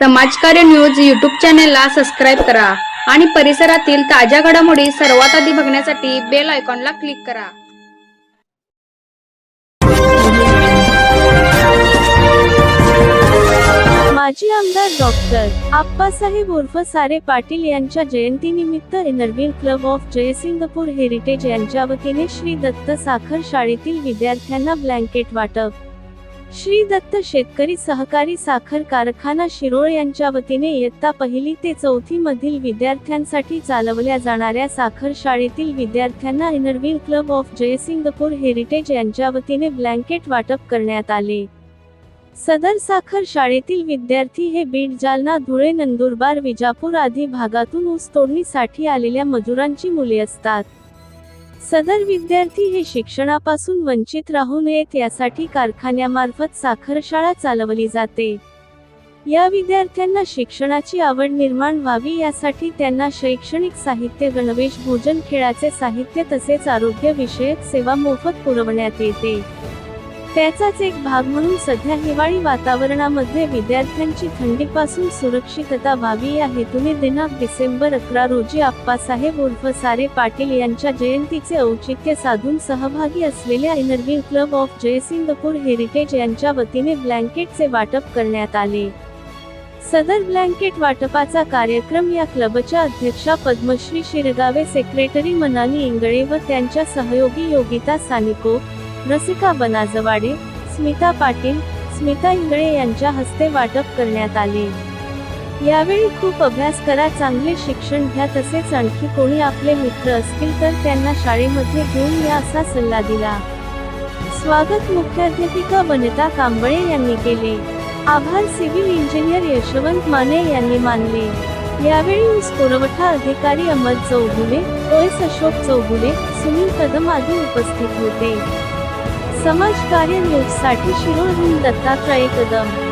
समाजकार्य news YouTube चॅनेलला subscribe करा आणि परिसरातील ताज्या घडामोडी सर्वात आधी बघण्यासाठी बेल आयकॉनला क्लिक करा. माजी आमदार डॉक्टर आप्पासाहेब उर्फ सारे पाटील यांच्या जयंतीनिमित्त Inner Wheel Club of Jaysingpur Heritage यांच्या वतीने श्री दत्त साखर शाळेतील विद्यार्थ्यांना ब्लँकेट वाटप. श्री दत्त शेतकरी सहकारी साखर कारखाना शिरोळ यांच्या वतीने इयत्ता पहिली ते चौथी मधील विद्यार्थ्यांसाठी चालवल्या जाणाऱ्या साखर शाळेतील विद्यार्थ्यांना Inner Wheel Club of Jaysingpur Heritage यांच्या वतीने ब्लँकेट वाटप करण्यात आले. सदर साखर शाळेतील विद्यार्थी हे बीड जालना धुळे नंदुरबार विजापूर आदी भागातून ऊस तोडणीसाठी आलेल्या मजुरांची मुले असतात. सदर विद्यार्थी हे शिक्षणापासून वंचित राहू नयेत यासाठी कारखान्यामार्फत साखर शाळा चालवली जाते. या विद्यार्थ्यांना शिक्षणाची आवड निर्माण व्हावी यासाठी त्यांना शैक्षणिक साहित्य गणवेश भोजन खेळाचे साहित्य तसेच आरोग्य विषयक सेवा मोफत पुरवण्यात येते. त्याचाच एक भाग म्हणून सध्या हिवाळी वातावरणामध्ये विद्यार्थ्यांची थंडीपासून सुरक्षितता व्हावी या हेतूने दिनांक डिसेंबर अकरा रोजी आप्पासाहेब उर्फ सारे पाटील यांच्या जयंतीचे औचित्य साधून सहभागी असलेल्या Inner Wheel Club of Jaysingpur Heritage यांच्या वतीने ब्लँकेटचे वाटप करण्यात आले. सदर ब्लँकेट वाटपाचा कार्यक्रम या क्लबच्या अध्यक्षा पद्मश्री शिरगावे सेक्रेटरी मनाली इंगळे व त्यांच्या सहयोगी योगिता सानिको रसिका बनाजवाडे स्मिता पाटील स्मिता इंगळे यांच्या हस्ते वाटप करण्यात आले. यावेळी खूप अभ्यास करा चांगले शिक्षण घ्या तसेच आणखी कोणी आपले मित्र असतील तर त्यांना शाळेमध्ये घेऊन या असा सल्ला दिला. स्वागत मुख्याध्यापिका वनिता कांबळे यांनी केले. आभार सिव्हिल इंजिनियर यशवंत माने यांनी मानले. यावेळी ऊस पुरवठा अधिकारी अमर चौगुले ओएस अशोक चौगुले सुनील कदम आदी उपस्थित होते. समाज कार्य न्यूज शिरोळहून दत्तात्रय कदम.